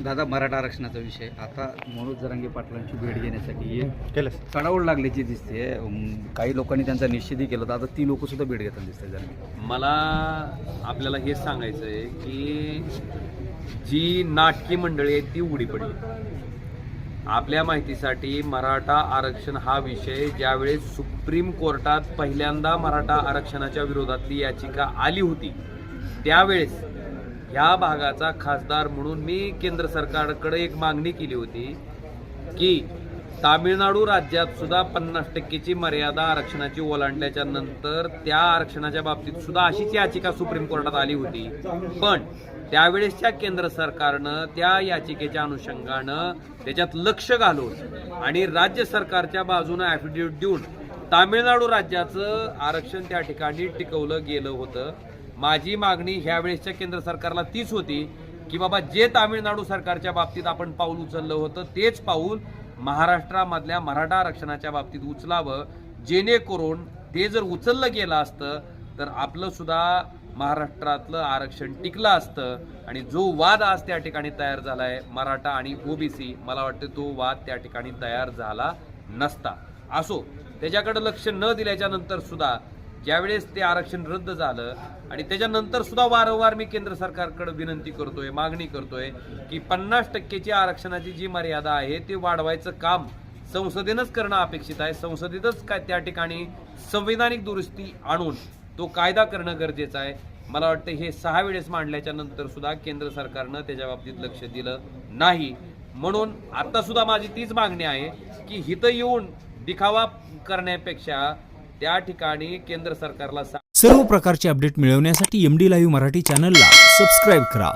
दादा मराठा आरक्षणाचा विषय. आता मनोज जरांगे पाटलांची भेट घेण्यासाठी केलं चढावड लागल्याची दिसते. काही लोकांनी त्यांचा निश्चितही केला तर आता ती लोक सुद्धा भेट घेताना दिसते जरांगे. मला आपल्याला हेच सांगायचं आहे की जी नाटकी मंडळी आहे ती उडी पडली. आपल्या माहितीसाठी मराठा आरक्षण हा विषय ज्यावेळेस सुप्रीम कोर्टात पहिल्यांदा मराठा आरक्षणाच्या विरोधातली याचिका आली होती त्यावेळेस ह्या भागाचा खासदार म्हणून मी केंद्र सरकारकडे एक मागणी केली होती की तामिळनाडू राज्यात सुद्धा पन्नास टक्केची मर्यादा आरक्षणाची ओलांडल्याच्या नंतर त्या आरक्षणाच्या बाबतीत सुद्धा अशीच याचिका सुप्रीम कोर्टात आली होती. पण त्यावेळेसच्या केंद्र सरकारनं त्या याचिकेच्या अनुषंगानं त्याच्यात लक्ष घालून आणि राज्य सरकारच्या बाजूनं ॲफिडेव्हिट देऊन तामिळनाडू राज्याचं आरक्षण त्या ठिकाणी टिकवलं गेलं होतं. माझी मागणी ह्या वेळेसच्या केंद्र सरकारला तीच होती की बाबा जे तामिळनाडू सरकारच्या बाबतीत आपण पाऊल उचललं होतं तेच पाऊल महाराष्ट्रामधल्या मराठा आरक्षणाच्या बाबतीत उचलावं. जेणेकरून ते जर उचललं गेलं असतं तर आपलं सुद्धा महाराष्ट्रातलं आरक्षण टिकलं असतं. आणि जो वाद आज त्या ठिकाणी तयार झाला आहे मराठा आणि ओबीसी मला वाटतं तो वाद त्या ठिकाणी तयार झाला नसता. असो त्याच्याकडे लक्ष न दिल्याच्या नंतर सुद्धा ज्यावेळेस ते आरक्षण रद्द झालं आणि त्याच्यानंतर सुद्धा वारंवार मी केंद्र सरकारकडे विनंती करतोय मागणी करतोय की पन्नास टक्केची आरक्षणाची जी मर्यादा आहे ती वाढवायचं काम संसदेनंच करणं अपेक्षित आहे. संसदेतच काय त्या ठिकाणी संविधानिक दुरुस्ती आणून तो कायदा करणं गरजेचं आहे. मला वाटतं हे सहा वेळेस मांडल्याच्या नंतर सुद्धा केंद्र सरकारनं त्याच्या बाबतीत लक्ष दिलं नाही. म्हणून आता सुद्धा माझी तीच मागणी आहे की हिथं येऊन दिखावा करण्यापेक्षा त्या ठिकाणी केंद्र सरकारला सर्व प्रकारचे अपडेट मिळवण्यासाठी एमडी लाईव्ह मराठी चॅनलला सबस्क्राईब करा.